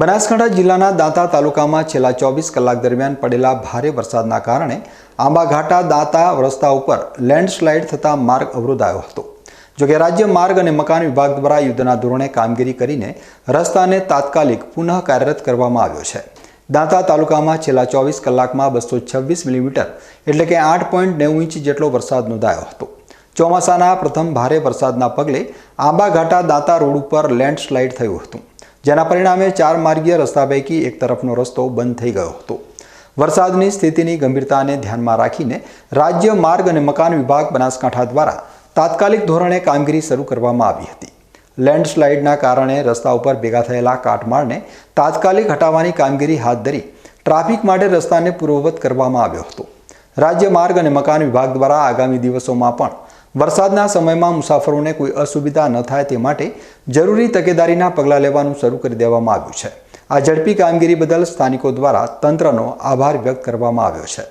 બનાસકાંઠા જિલ્લાના દાંતા તાલુકામાં છેલ્લા ચોવીસ કલાક દરમિયાન પડેલા ભારે વરસાદના કારણે આંબાઘાટા દાંતા રસ્તા ઉપર લેન્ડસ્લાઇડ થતાં માર્ગ અવરોધાયો હતો. જોકે રાજ્ય માર્ગ અને મકાન વિભાગ દ્વારા યુદ્ધના ધોરણે કામગીરી કરીને રસ્તાને તાત્કાલિક પુનઃ કાર્યરત કરવામાં આવ્યો છે. દાંતા તાલુકામાં છેલ્લા ચોવીસ કલાકમાં બસો છવ્વીસ મિલીમીટર એટલે કે આઠ પોઈન્ટ નેવું ઇંચ જેટલો વરસાદ નોંધાયો હતો. ચોમાસાના પ્રથમ ભારે વરસાદના પગલે આંબાઘાટા દાંતા રોડ ઉપર લેન્ડસ્લાઇડ થયું હતું. જેના પરિણામે ચાર માર્ગીય રસ્તા પૈકી એક તરફનો રસ્તો બંધ થઈ ગયો હતો. વરસાદની સ્થિતિની ગંભીરતાને ધ્યાનમાં રાખીને રાજ્ય માર્ગ અને મકાન વિભાગ બનાસકાંઠા દ્વારા તાત્કાલિક ધોરણે કામગીરી શરૂ કરવામાં આવી હતી. લેન્ડસ્લાઇડના કારણે રસ્તા ઉપર ભેગા થયેલા કાટમાળને તાત્કાલિક હટાવવાની કામગીરી હાથ ધરી ટ્રાફિક માટે રસ્તાને પૂર્વવત કરવામાં આવ્યો હતો. રાજ્ય માર્ગ અને મકાન વિભાગ દ્વારા આગામી દિવસોમાં પણ વરસાદના સમયમાં મુસાફરોને કોઈ અસુવિધા ન થાય તે માટે જરૂરી તકેદારીના પગલાં લેવાનું શરૂ કરી દેવામાં આવ્યું છે. આ ઝડપી કામગીરી બદલ સ્થાનિકો દ્વારા તંત્રનો આભાર વ્યક્ત કરવામાં આવ્યો છે.